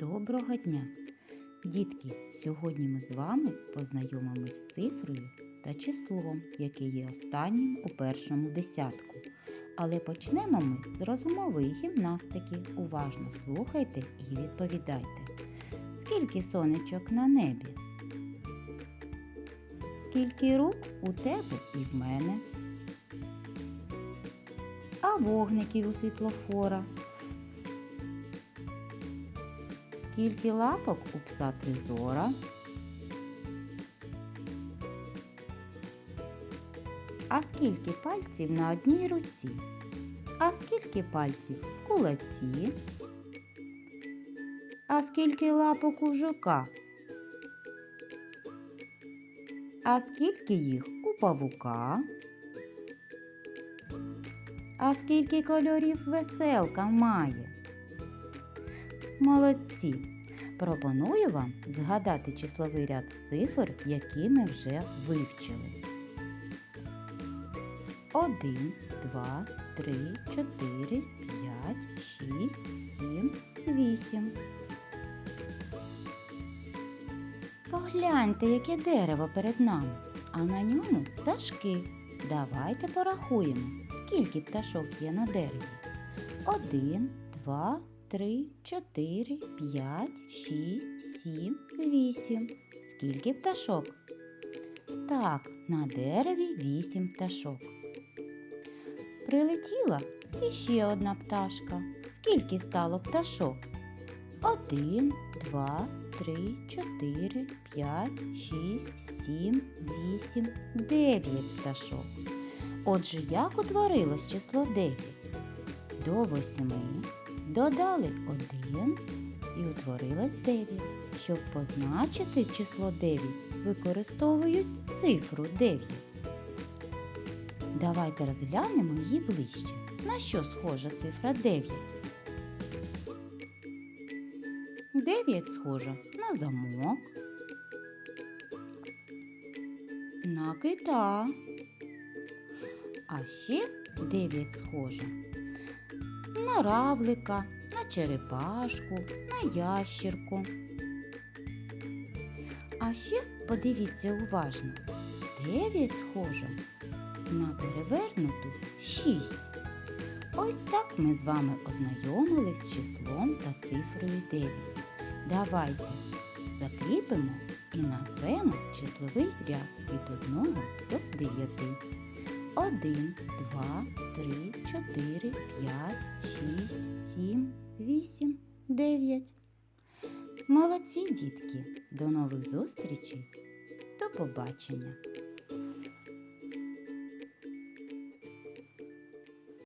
Доброго дня! Дітки, сьогодні ми з вами познайомимось з цифрою та числом, яке є останнім у першому десятку. Але почнемо ми з розумової гімнастики. Уважно слухайте і відповідайте. Скільки сонечок на небі? Скільки рук у тебе і в мене? А вогників у світлофора? Скільки лапок у пса тризора? А скільки пальців на одній руці? А скільки пальців в кулаці? А скільки лапок у жука? А скільки їх у павука? А скільки кольорів веселка має? Молодці! Пропоную вам згадати числовий ряд з цифр, які ми вже вивчили. 1, 2, 3, 4, 5, 6, 7, 8. Погляньте, яке дерево перед нами, а на ньому пташки. Давайте порахуємо, скільки пташок є на дереві. 1, 2, 3, 4, 5, 6, 7, 8. Скільки пташок? Так, на дереві 8 пташок. Прилетіла іще одна пташка. Скільки стало пташок? Один, два, три, чотири, п'ять, шість, сім, вісім, дев'ять пташок. Отже, як утворилось число дев'ять? До восьми додали один і утворилось дев'ять. Щоб позначити число 9, використовують цифру 9. Давайте розглянемо її ближче. На що схожа цифра 9? 9 схожа на замок, на кита. А ще 9 схожа на равлика, на черепашку, на ящірку. А ще подивіться уважно, 9 схожа на перевернуту 6. Ось так ми з вами ознайомились з числом та цифрою 9. Давайте закріпимо і назвемо числовий ряд від 1 до 9. 1, 2, 3, 4, 5, 6, 7, 8, 9. Молодці, дітки! До нових зустрічей! До побачення!